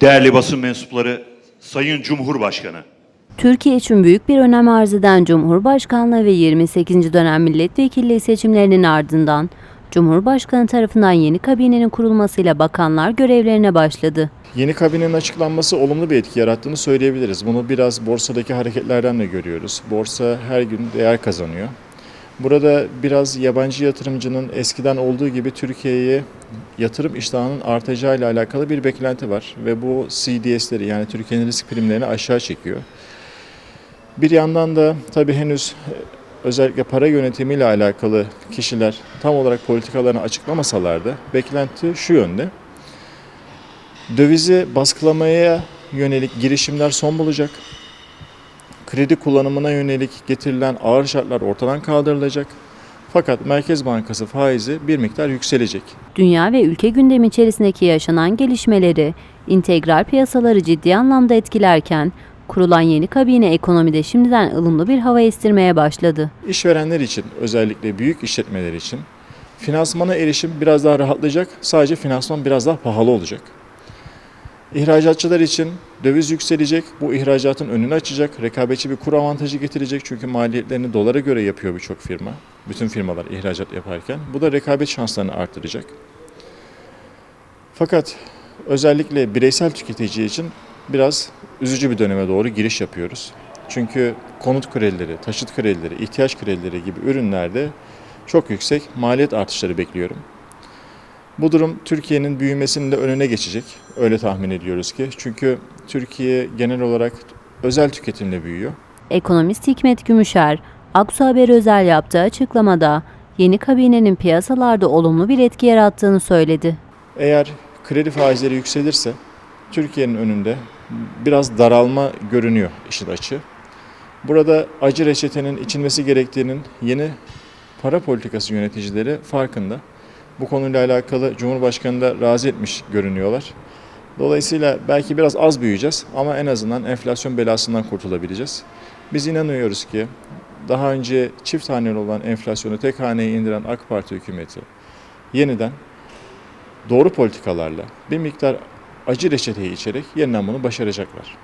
Değerli basın mensupları, Sayın Cumhurbaşkanı. Türkiye için büyük bir önem arz eden Cumhurbaşkanlığı ve 28. dönem milletvekilliği seçimlerinin ardından Cumhurbaşkanı tarafından yeni kabinenin kurulmasıyla bakanlar görevlerine başladı. Yeni kabinenin açıklanması olumlu bir etki yarattığını söyleyebiliriz. Bunu biraz borsadaki hareketlerden de görüyoruz. Borsa her gün değer kazanıyor. Burada biraz yabancı yatırımcının eskiden olduğu gibi Türkiye'ye yatırım iştahının artacağıyla alakalı bir beklenti var. Ve bu CDS'leri yani Türkiye'nin risk primlerini aşağı çekiyor. Bir yandan da tabii henüz e, özellikle para yönetimiyle alakalı kişiler tam olarak politikalarını açıklamasalar da beklenti şu yönde. Dövizi baskılamaya yönelik girişimler son bulacak. Kredi kullanımına yönelik getirilen ağır şartlar ortadan kaldırılacak. Fakat Merkez Bankası faizi bir miktar yükselecek. Dünya ve ülke gündemi içerisindeki yaşanan gelişmeleri, integral piyasaları ciddi anlamda etkilerken, kurulan yeni kabine ekonomide şimdiden ılımlı bir hava estirmeye başladı. İşverenler için özellikle büyük işletmeler için finansmana erişim biraz daha rahatlayacak. Sadece finansman biraz daha pahalı olacak. İhracatçılar için döviz yükselecek. Bu ihracatın önünü açacak. Rekabetçi bir kur avantajı getirecek. Çünkü maliyetlerini dolara göre yapıyor birçok firma. Bütün firmalar ihracat yaparken. Bu da rekabet şanslarını arttıracak. Fakat özellikle bireysel tüketici için biraz üzücü bir döneme doğru giriş yapıyoruz. Çünkü konut kredileri, taşıt kredileri, ihtiyaç kredileri gibi ürünlerde çok yüksek maliyet artışları bekliyorum. Bu durum Türkiye'nin büyümesinin de önüne geçecek. Öyle tahmin ediyoruz ki. Çünkü Türkiye genel olarak özel tüketimle büyüyor. Ekonomist Hikmet Gümüşer, Aksu Haber özel yaptığı açıklamada yeni kabinenin piyasalarda olumlu bir etki yarattığını söyledi. Eğer kredi faizleri yükselirse Türkiye'nin önünde biraz daralma görünüyor işin açığı. Burada acı reçetenin içilmesi gerektiğinin yeni para politikası yöneticileri farkında. Bu konuyla alakalı Cumhurbaşkanı da razı etmiş görünüyorlar. Dolayısıyla belki biraz az büyüyeceğiz ama en azından enflasyon belasından kurtulabileceğiz. Biz inanıyoruz ki daha önce çift haneli olan enflasyonu tek haneye indiren AK Parti hükümeti yeniden doğru politikalarla bir miktar acı reçeteyi içerek yeniden bunu başaracaklar.